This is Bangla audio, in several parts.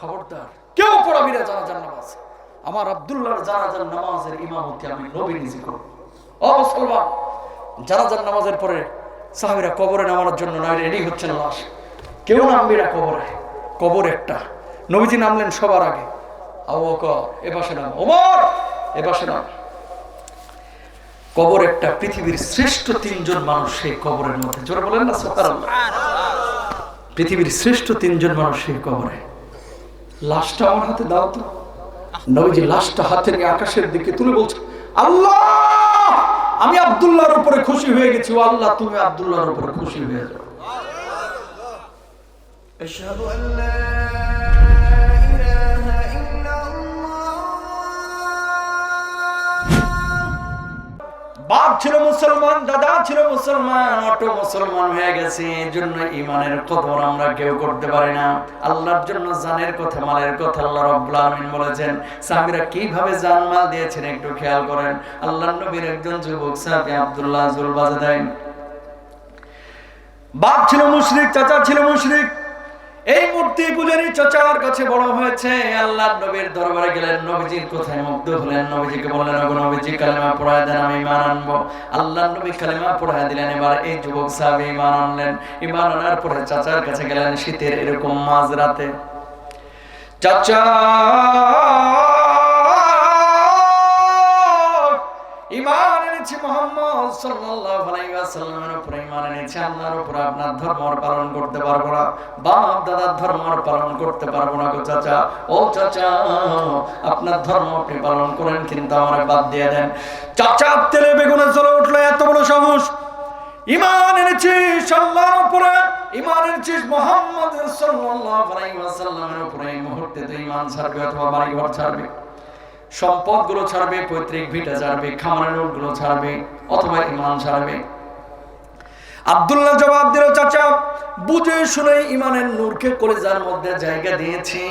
খবরদার। কেউ পড়াবি না নামাজ। আমার নামাজের ইমামতি আমি নবী নিজে করব। ও মুসলমান নামাজের পরে সাহাবিরা কবরে নামানোর জন্য নয়, রেডি লাশ। কেউ নামবি না কবরে। কবর একটা। নবীজি নামলেন সবার আগে। এ নাম। ওমর, এ নাম। কবর একটা পৃথিবীর শ্রেষ্ঠ তিনজন মানুষ সেই কবরের মধ্যে। জোরে বলেন না পৃথিবীর শ্রেষ্ঠ তিনজন মানুষ সেই কবরে লাশটা আমার হাতে দাও তো নবীজি লাশটা হাতে নিয়ে আকাশের দিকে তুলে বলছে আল্লাহ আমি আব্দুল্লাহর উপরে খুশি হয়ে গেছি আল্লাহ তুমি আবদুল্লাহর উপরে খুশি হয়ে যাও বাপ ছিল মুসলমান, দাদা ছিল মুসলমান, অটো মুসলমান হয়ে গেছে। এই জন্য ইমানের কদর আমরা কেউ করতে পারি না। আল্লাহর জন্য জানের কথা, মালের কথা আল্লাহ রাব্বুল আলামিন বলেছেন। সাহাবীরা কীভাবে জান, মাল দিয়েছেন একটু খেয়াল করেন। আল্লাহর নবীর একজন যুবক সাহাবী আব্দুল্লাহ জুল বাজাদাইন বাপ ছিল মুশরিক, চাচা ছিল মুশরিক। এই মূর্তি পূজারী চাচার কাছে বড় হয়েছে। আল্লাহ নবীর দরবারে গেলেন, নবীজির কোথায় মুগ্ধ হলেন। নবীজিকে বললেন, ওগো নবীজি, কালেমা পড়ায় দেন, আমি ইমান আনব। আল্লাহ নবী কালেমা পড়ায় দিলেন। এবার এই যুবক সাহাবী ইমান আনলেন। ইমান আনার পরে চাচার কাছে গেলেন শীতের এরকম মাঝ রাতে চাচা, ইমান এনেছি মোহাম্মদ সাল্লাল্লাহু আলাইহি ওয়াসাল্লামের ইমান এনেছি, আল্লাহর আপনার ধর্ম পালন করতে পারব না, বাপ দাদার ধর্ম পালন করতে পারব না গো চাচা। ও চাচা, আপনার ধর্ম আপনি পালন করেন, কিন্তু আমার বাদ দিয়ে দেন। চাচা তেলে বেগুনে উঠল, এত বড় সাহস। ইমান উপরে ইমান মোহাম্মদ সাল্লাল্লাহু আলাইহি ওয়াসাল্লামের উপরে। এই মুহূর্তে ইমান ছাড়বে অথবা বাড়ি ঘর ছাড়বে। সম্পদগুলো ছাড়বে, পৈতৃক ভিটা ছাড়বে, খামারেরগুলো ছাড়বে, অথবা ইমান ছাড়বে। আব্দুল্লাহ জবাব দিল, চাচা, বুঝে শুনে ইমানের নূরকে কলেজার মধ্যে জায়গা দিয়েছি।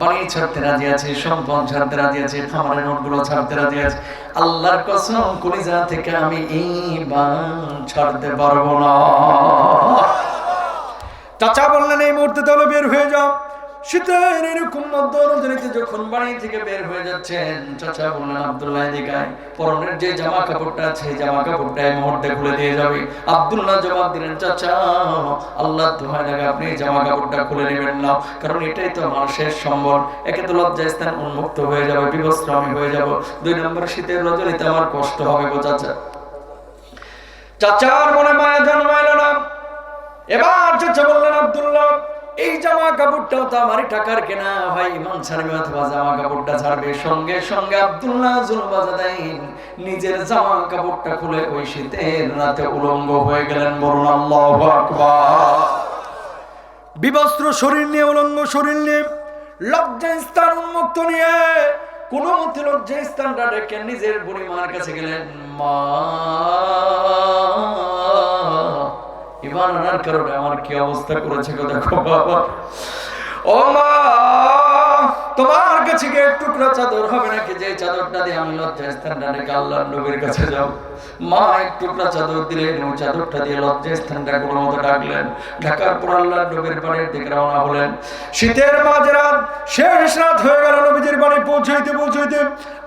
বাড়ি ছাড়তে রাজি আছে, সম্পদ ছাড়তে রাজি আছে, খামারের নোটগুলো ছাড়তে রাজি আছে। আল্লাহর কসম, কলিজা থেকে আমি ইমান ছাড়তে পারব না। চাচা বললেন, এই মুহূর্তে তাহলে বের হয়ে যাও। শীতের এরকম মধ্য যখন বাড়ি থেকে বের হয়ে যাচ্ছেন, চাচা দিকায় পরনের যে জামা কাপড়টা আছে জামা কাপড়টা এই মুহূর্তে খুলে দিয়ে যাবে। জবাব দিলেন, চাচা আল্লাহ আপনি জামা কাপড়টা খুলে নেবেন না। কারণ এটাই তো মানুষের সম্বল। একে তো লজ্জায় স্থান উন্মুক্ত হয়ে যাবে বিবস্ত্র আমি হয়ে যাব। দুই নম্বর, শীতের রজনীতে আমার কষ্ট হবে গো চাচা। চাচার মনে মায়া জন্মাইল না। এবার চাচা বললেন, আব্দুল্লাহ এই জামা কাপড়টাও তো আমারই টাকার কেনা। ভাই ইমান ছাড়বে অথবা জামা কাপড়টা ছাড়বে। সঙ্গে সঙ্গে আব্দুল্লাহ জুলবাজাদাইন নিজের জামা কাপড়টা খুলে ওই শীতের রাতে উলঙ্গ হয়ে গেলেন। বলুন, আল্লাহু বিবস্ত্র শরীর নিয়ে, উলঙ্গ শরীর নিয়ে, লজ্জা স্থান উন্মুক্ত নিয়ে, কোন মতে লজ্জা স্থানটা ডেকে নিজের বুড়িমার কাছে গেলেন, মা ইমান আনার কারণে আমার কি অবস্থা করেছে দেখো বাবা? ও মা! তোমার কাছে গিয়ে টুকরা চাদর হবে নাকি? যে চাদরটা দিয়ে আমি লজ্জা স্থানটা রেখে আল্লাহর নবীর কাছে যাও। মা, এক টুকরা চাদর দিলেন ওই চাদরটা দিয়ে লজ্জা স্থানটা কোনো মতো ডাকলেন। ঢাকার পর আল্লাহর নবীর বাড়ির দিকে রওনা হলেন। শীতের মাঝ রাত শেষ রাত হয়ে গেল নবীজির বাড়ি পৌঁছাইতে পৌঁছাইতে।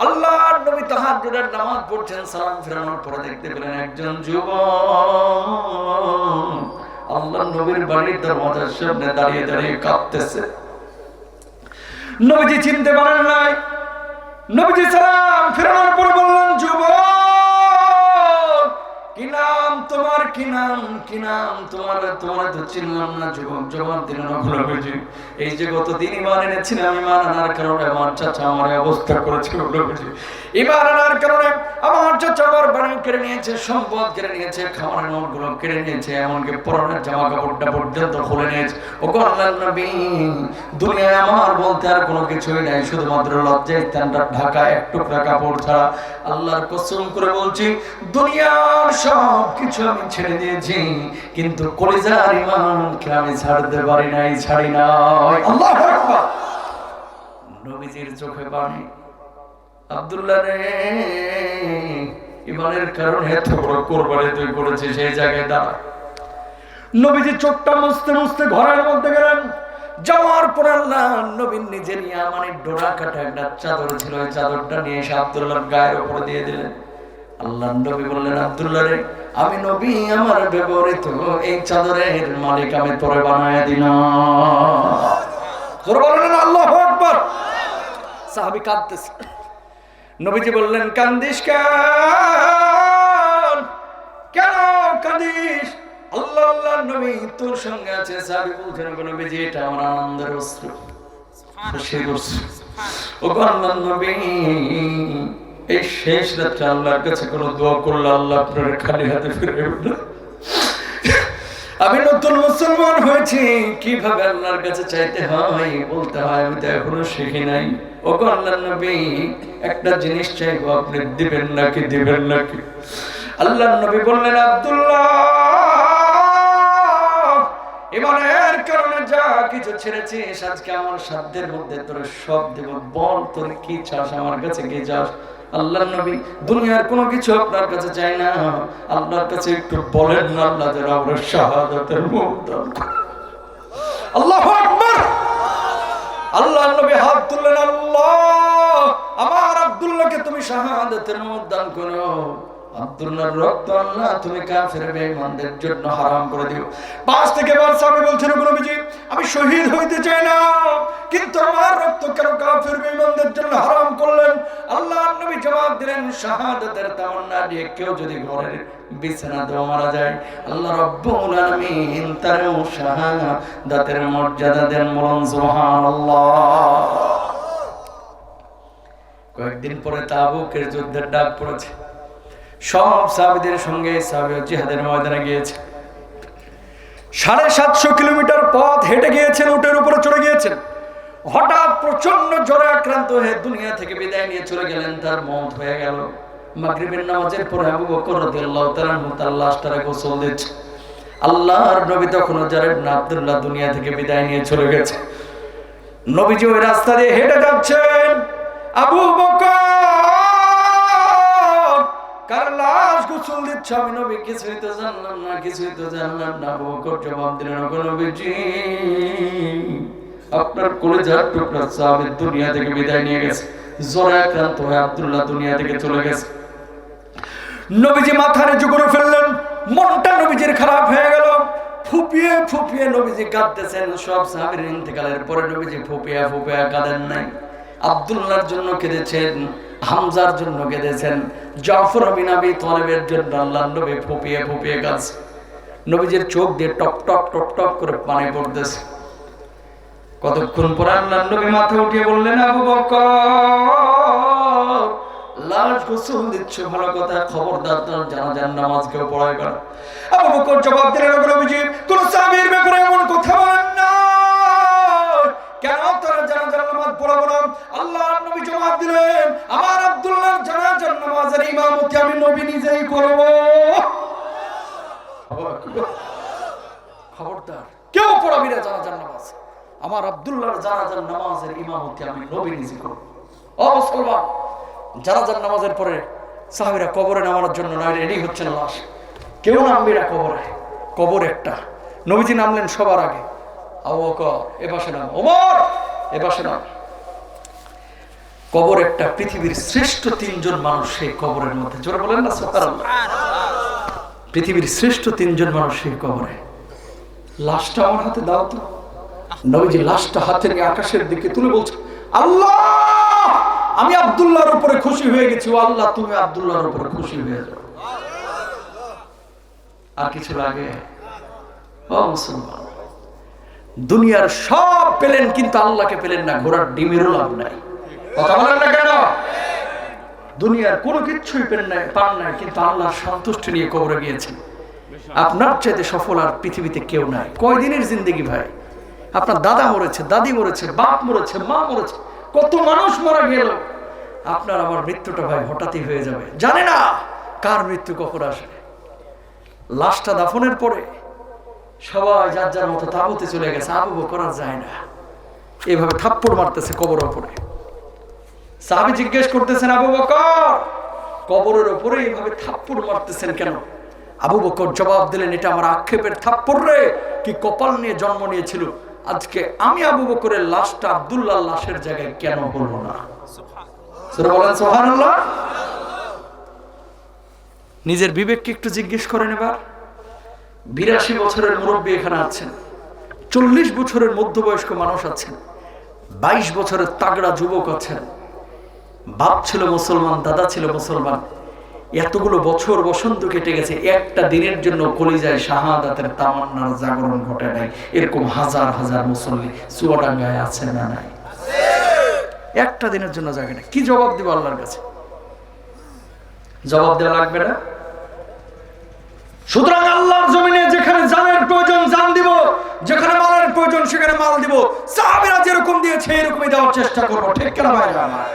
আল্লাহর নবী তাহাজ্জুদের নামাজ পড়ছেন, সালাম ফেরানোর পরে দেখতে পেলেন একজন যুবক। আল্লাহ নবীর বাড়ির দরওয়াজার সামনে দাঁড়িয়ে দাঁড়িয়ে কাঁপতেছে নবীজি চিনতে পারেন নাই। নবীজি সালাম ফেরানোর পর বললেন তোমার তোমার তো চিনলাম না যুবক জবাব দিলেন নবীজি এই যে গতদিন ইমান আনার কারণে আমার চাচা আমার অবস্থা করেছে নবীজি ইমান আনার কারণে আমার চাচা আমার বাড়ি কেড়ে নিয়েছে, সম্পদ কেড়ে নিয়েছে নোটগুলো কেড়ে নিয়েছে, এমনকি জামা কাপড়টা পর্যন্ত খুলে নিয়েছে। ও আল্লাহ নবী, দুনিয়ায় আমার বলতে আর কোনো কিছুই নাই, শুধুমাত্র লজ্জায় স্থানটা ঢাকা, এক টুকরা কাপড় ছাড়া। আল্লাহর কসম করে বলছি, দুনিয়ার সব কিছু আমি ছেড়ে দিয়েছি কিন্তু কলিজার ইমানকে আমি ছাড়তে পারি নাই ছাড়ি নাই। আল্লাহ আকবার। নবীজির চোখে পানি। আব্দুল্লাহ রে ইমানের কারণে এত বড় কোরবানি তুই করেছিস সেই জায়গায় দাঁড়া। নবীজি চোখটা মুছতে মুছতে ঘরের মধ্যে গেলেন। পরে আল্লাহ নবীন নিজের ইয়ামানের ডোরা কাটা একটা চাদর ছিল ওই চাদরটা নিয়ে এসে আব্দুল্লাহর গায়ের উপর দিয়ে দিলেন। আল্লাহ নবী বললেন আব্দুল্লাহ রে আমি নবী, আমার ব্যবহৃত এই চাদরের মালিক আমি তোরে বানায় দিলাম। আল্লাহ সাহাবী কাঁদতেছে। নবীজি বললেন, কান্দিস কেন? কেন কাঁদিস? আল্লাহ আল্লাহ, নবী তোর সঙ্গে আছে। সাহাবী বলছেন নবীজি, এটা আমার আনন্দের অস্ত্র ও গো নবী এই শেষ রাত্রে আল্লাহর কাছে কোনো দোয়া করলে আল্লাহ আপনার খালি হাতে ফিরে উঠল আমি নতুন মুসলমান হয়েছি, কীভাবে আল্লাহর কাছে চাইতে হয়, বলতে হয়, আমি তো এখনও শিখি নাই। ও গো আল্লাহ নবী, একটা জিনিস চাইব, আপনি দিবেন নাকি দিবেন নাকি? আল্লাহ নবী বললেন, আব্দুল্লাহ, ইমানের কারণে যা কিছু ছেড়েছিস আজকে আমার সাধ্যের মধ্যে তোর সব দেব। বল তোর কি চাস আমার কাছে, কি চাস? আল্লাহ নবী দুনিয়ার কোনো কিছু আপনার কাছে চাই না। আল্লাহর কাছে একটু বলেন না আল্লাহ যেন আমরা শাহাদাতের মুখ আল্লাহু আকবার! আল্লাহ নবী হাত তুললেন, আল্লাহ! আমার আব্দুল্লাহকে তুমি শাহাদাতের মুখ দান করো। আব্দুল্লাহর রক্ত আল্লাহ, তুমি কাফের বেঈমানদের জন্য হারাম করে দিও। পাঁচ থেকে বার সাহেব বলছেন নবীজি আমি শহীদ হইতে চাই না। কিন্তু আমার রক্ত কেন কাফের বেঈমানদের জন্য হারাম করলেন? আল্লাহ নবী জবাব দিলেন, শাহাদাতের তামান্না দিয়ে কেউ যদি ঘরের বিছানাতেও মারা যায়, আল্লাহ রব্বুল আলামিন শাহাদাতের মর্যাদা দেন সুবহানাল্লাহ। কয়েকদিন পরে তাবুকের যুদ্ধের ডাক পড়েছে। সব সাহাবিদের সঙ্গে সাহাবী জিহাদের ময়দানে গিয়েছে। সাড়ে সাতশো কিলোমিটার পথ হেঁটে গিয়েছেন, উটের উপরে চড়ে গিয়েছেন। হঠাৎ প্রচণ্ড জ্বরে আক্রান্ত হয়ে দুনিয়া থেকে বিদায় নিয়ে চলে গেলেন, তার মত হয়ে গেল। মাগরিবের নামাজের পরে আবু বকর রাদিয়াল্লাহু তাআলা তার লাশটারে গোসল দিচ্ছে। আল্লাহর নবী তখনও জারেব না আব্দুল্লাহ দুনিয়া থেকে বিদায় নিয়ে চলে গেছে। নবীজি ওই রাস্তা দিয়ে হেঁটে যাচ্ছেন। আবু বকর, কার লাশ গোসল দিচ্ছে? আমি নবী, কিছুই তো জানলাম না, কিছুই তো জানলাম না। আবু বকর জবাব দিলেন নবীজি আপনার কলেজার টুকরা সাহাবী দুনিয়া থেকে বিদায় নিয়ে গেছে। জ্বরে আক্রান্ত হয়ে আব্দুল্লাহ দুনিয়া থেকে চলে গেছে। নবীজি মাথা নিচু করে ফেললেন, মনটা নবীজির খারাপ হয়ে গেল। ফুপিয়ে ফুপিয়ে নবীজি কাঁদতেছেন, সব সাহাবীর ইন্তেকালের পরে নবীজি ফুপিয়ে ফুপিয়ে কাঁদেন নাই। আব্দুল্লাহর জন্য কেঁদেছেন, হামজার জন্য কেঁদেছেন, জাফর বিন আবি তলেবের জন্য আল্লাহ নবী ফুপিয়ে ফুপিয়ে কাঁদছে। নবীজির চোখ দিয়ে টপ টপ টপ টপ করে পানি পড়তেছে। কতক্ষণ পর আল্লাহ নবী মাথা উঠিয়ে বললেন, আবু বকর, লাশ গোসল দিচ্ছে, ভালো কথা, খবরদার তোর জানাজার নামাজ কেউ পড়ায় কর? আবু বকর জবাব দিলেন নবীজি কোন সাহাবীর ব্যাপারে এমন কথা আমি নবী নিজে করব মুসলমান জানাজার নামাজের পরে সাহাবিরা কবরে নামানোর জন্য নয়, রেডি হচ্ছেন লাশ। কেউ নামবি না কবরে, কবর একটা। নবীজি নামলেন সবার আগে। কবর একটা, পৃথিবীর শ্রেষ্ঠ তিনজন মানুষ সেই কবরের মধ্যে। জোরে বলেন না পৃথিবীর শ্রেষ্ঠ তিনজন মানুষ সেই কবরে। লাশটা আমার হাতে দাও তো। নবীজি লাশটা হাতে নিয়ে আকাশের দিকে তুলে বলছে, আল্লাহ, আমি আব্দুল্লাহর উপরে খুশি হয়ে গেছি। আল্লাহ, তুমি আব্দুল্লাহর উপরে খুশি হয়ে যাও। আর কিছু লাগে? ও দুনিয়ার সব পেলেন, কিন্তু আল্লাহকে পেলেন না, ঘোড়ার ডিমেরও লাভ নাই। কথা বলেন না কেন? দুনিয়ার কোনো কিছুই পেলেন নাই, পান নাই, কিন্তু আল্লাহর সন্তুষ্টি নিয়ে কবরে গিয়েছেন। আপনার চাইতে সফল আর পৃথিবীতে কেউ নাই। কয়দিনের জিন্দগি ভাই? আপনার দাদা মরেছে দাদি মরেছে বাপ মরেছে মা মরেছে। কত মানুষ মারা গেল। আপনার আমার মৃত্যুটা ভাই হঠাৎই হয়ে যাবে। জানে না কার মৃত্যু কখন আসে। লাশটা দাফনের পরে সবাই যার যার মতো তাবুতে চলে গেছে। আবু করা যায় না। এভাবে থাপ্পড় মারতেছে কবর ওপরে সাহাবি জিজ্ঞেস করতেছেন আবু বকর কবরের ওপরে এইভাবে থাপ্পড় মারতেছেন কেন? আবু বকর জবাব দিলেন এটা আমার আক্ষেপের থাপ্পড় রে। কি কপাল নিয়ে জন্ম নিয়েছিল। আজকে আমি আবু বকরের লাশটা আব্দুল্লাহ লাশের জায়গায় কেন হলো না? নিজের বিবেককে একটু জিজ্ঞেস করেন এবার। বিরাশি বছরের মুরব্বী এখানে আছেন, চল্লিশ বছরের মধ্যবয়স্ক মানুষ আছেন, বাইশ বছরের তাগড়া যুবক আছেন। বাপ ছিল মুসলমান, দাদা ছিল মুসলমান। এতগুলো বছর বসন্ত কেটে গেছে, একটা দিনের জন্য কলিজায় শাহাদাতের তামান্নার জাগরণ ঘটে নাই। এরকম হাজার হাজার মুসল্লি সুয়াডাঙ্গায় আছে না নাই? একটা দিনের জন্য জাগে না কি জবাব দিব আল্লাহর কাছে? জবাব দেওয়া লাগবে না? সুতরাং আল্লাহর জমিনে যেখানে জানের প্রয়োজন জান দিব, যেখানে মালের প্রয়োজন সেখানে মাল দিব। সাহাবেরা যেরকম দিয়েছে, এরকমই দেওয়ার চেষ্টা করব। ঠিক কেন ভাই আমার?